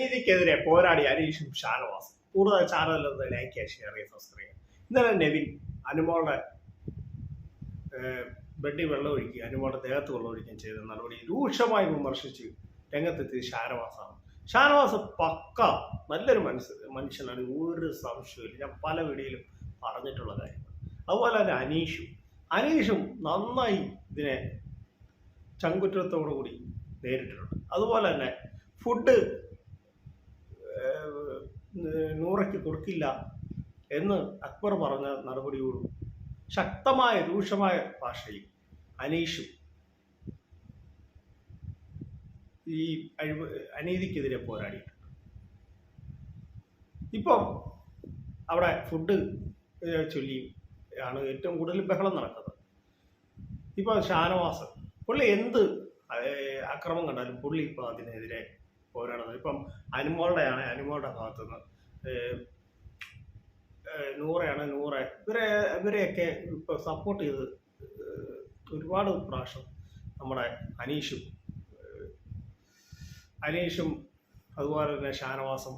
നീതിക്കെതിരെ പോരാടി അനീഷും ഷാനവാസും. കൂടുതൽ ചാനലിൽ ലൈക്ക് ഷെയർ ചെയ്യുക സബ്സ്ക്രൈബ് ചെയ്യുക. ഇന്നലെ നെവിൻ അനുമോളുടെ ബെഡി വെള്ളം ഒഴിക്കുക അനുമോളുടെ ദേഹത്ത് വെള്ളം ഒഴിക്കുകയും ചെയ്ത നടപടി രൂക്ഷമായി വിമർശിച്ച് രംഗത്തെത്തിയത് ഷാനവാസാണ്. ഷാനവാസ് പക്ക നല്ലൊരു മനസ്സ് മനുഷ്യനാണ്. ഒരു സംശയമില്ല ഞാൻ പല വീഡിയോയിലും പറഞ്ഞിട്ടുള്ള കാര്യമാണ് അതുപോലെ തന്നെ അനീഷും. അനീഷും നന്നായി ഇതിനെ ചങ്കുറ്റത്തോടു കൂടി നേരിട്ടിട്ടുണ്ട്. അതുപോലെ തന്നെ ഫുഡ് കൊടുക്കില്ല എന്ന് അക്ബർ പറഞ്ഞ നടപടിയോടും ശക്തമായ രൂക്ഷമായ ഭാഷയിൽ അനീഷും ഈ അഴിവ് അനീതിക്കെതിരെ പോരാടിയിട്ടുണ്ട്. ഇപ്പം അവിടെ ഫുഡ് ചൊല്ലി ആണ് ഏറ്റവും കൂടുതൽ ബഹളം നടക്കുന്നത്. ഇപ്പോൾ ഷാനവാസ് പുള്ളി എന്ത് അക്രമം കണ്ടാലും പുള്ളി ഇപ്പോൾ അതിനെതിരെ പോരാടുന്നത്? ഇപ്പം അനുമോളുടെ ആണ് അനുമോളുടെ ഭാഗത്തു നിന്ന് ഏഹ്, ഏഹ്, നൂറയാണ് നൂറ. ഇവരെ ഇവരെയൊക്കെ ഇപ്പോൾ സപ്പോർട്ട് ചെയ്ത് ഒരുപാട് പ്രാവശ്യം നമ്മുടെ അനീഷും അനീഷും അതുപോലെ തന്നെ ഷാനവാസും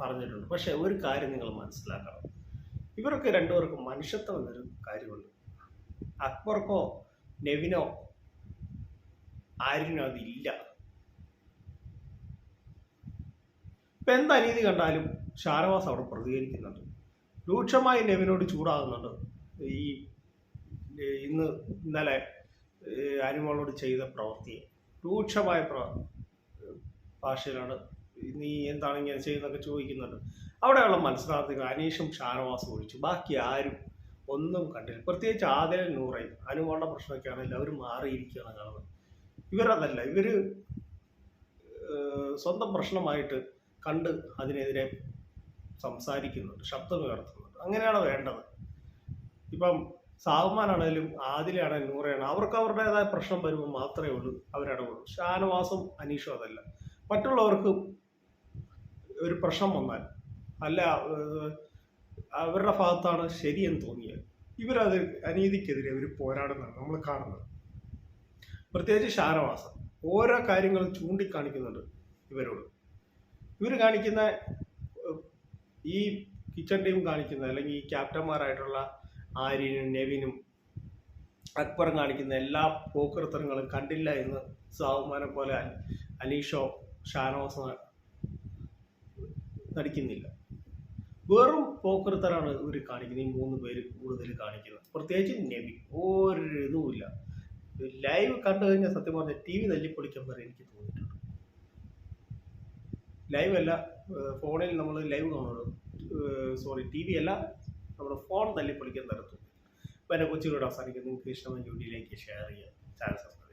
പറഞ്ഞിട്ടുണ്ട്. പക്ഷെ ഒരു കാര്യം നിങ്ങൾ മനസ്സിലാക്കണം. ഇവർക്ക് രണ്ടുപേർക്കും മനുഷ്യത്വം എന്നൊരു കാര്യമുണ്ട്. അക്ബർക്കോ നെവിനോ ആരിനോ അതില്ല. ഇപ്പൊ എന്ത് അനീതി കണ്ടാലും ഷാനവാസ് അവിടെ പ്രതികരിക്കുന്നുണ്ട്. രൂക്ഷമായി നെവിനോട് ചൂടാകുന്നുണ്ട്. ഈ ഇന്ന് ഇന്നലെ ആനിമോളോട് ചെയ്ത പ്രവൃത്തിയെ. രൂക്ഷമായ പ്ര ഭാഷയിലാണ് നീ എന്താണ് ഇങ്ങനെ ചെയ്യുന്നതൊക്കെ ചോദിക്കുന്നുണ്ട്. അവിടെയുള്ള മത്സരാർത്ഥികൾ അനീഷും ഷാനവാസും ഒഴിച്ചു. ബാക്കി ആരും ഒന്നും കണ്ടില്ല. പ്രത്യേകിച്ച് ആദ്യ നൂറയും അനുമോളുടെ പ്രശ്നമൊക്കെ ആണെങ്കിൽ അവർ മാറിയിരിക്കുകയാണ് കാണുന്നത്. ഇവരതല്ല. ഇവർ സ്വന്തം പ്രശ്നമായിട്ട് കണ്ട് അതിനെതിരെ സംസാരിക്കുന്നുണ്ട് ശബ്ദം ഉയർത്തുന്നുണ്ട്. അങ്ങനെയാണ് വേണ്ടത്. ഇപ്പം സാഹുമാനാണേലും ആദിലാണെങ്കിലും നൂറയാണ് അവർക്ക് അവരുടേതായ പ്രശ്നം വരുമ്പോൾ മാത്രമേ ഉള്ളൂ അവരിടപെടും ഷാനവാസും അനീഷും അതല്ല. മറ്റുള്ളവർക്ക് ഒരു പ്രശ്നം വന്നാൽ അല്ല അവരുടെ ഭാഗത്താണ് ശരിയെന്ന് തോന്നിയത് ഇവരത് അനീതിക്കെതിരെ അവർ പോരാടുന്നതാണ് നമ്മൾ കാണുന്നത്. പ്രത്യേകിച്ച് ഷാനവാസം ഓരോ കാര്യങ്ങളും ചൂണ്ടിക്കാണിക്കുന്നുണ്ട് ഇവരോട്. ഇവർ കാണിക്കുന്ന ഈ കിച്ചൺ ടീം കാണിക്കുന്ന അല്ലെങ്കിൽ ഈ ക്യാപ്റ്റന്മാരായിട്ടുള്ള ആര്യനും നെവിനും അക്ബറും കാണിക്കുന്ന എല്ലാ പോക്കൃത്തരങ്ങളും കണ്ടില്ല എന്ന് സാവുമാനെ പോലെ അലീഷോ ഷാനവാസോ നടിക്കുന്നില്ല. വെറും പോക്കൃത്തരാണ് ഇവർ കാണിക്കുന്നത്. ഈ മൂന്ന് പേര് കൂടുതൽ കാണിക്കുന്നത്. പ്രത്യേകിച്ച് നെവി. ഒരു ഇതുമില്ല. ലൈവ് കണ്ടു കഴിഞ്ഞാൽ സത്യം പറഞ്ഞാൽ ടി വി തല്ലിപ്പൊളിക്കാൻ വരെ എനിക്ക് തോന്നിയിട്ടുണ്ട് ലൈവ് അല്ല ഫോണിൽ നമ്മൾ ലൈവ് കാണുള്ളൂ സോറി ടി വി അല്ല നമ്മുടെ ഫോൺ തല്ലിപ്പൊളിക്കാൻ തരത്തു അപ്പോൾ എന്റെ കൊച്ചുകൂടെ അവസാനിക്കുന്നു. നിങ്ങൾക്ക് ഇഷ്ടമായ ജോലിയിലേക്ക് ഷെയർ ചെയ്യാം ചാനൽ സബ്സ്ക്രൈബ്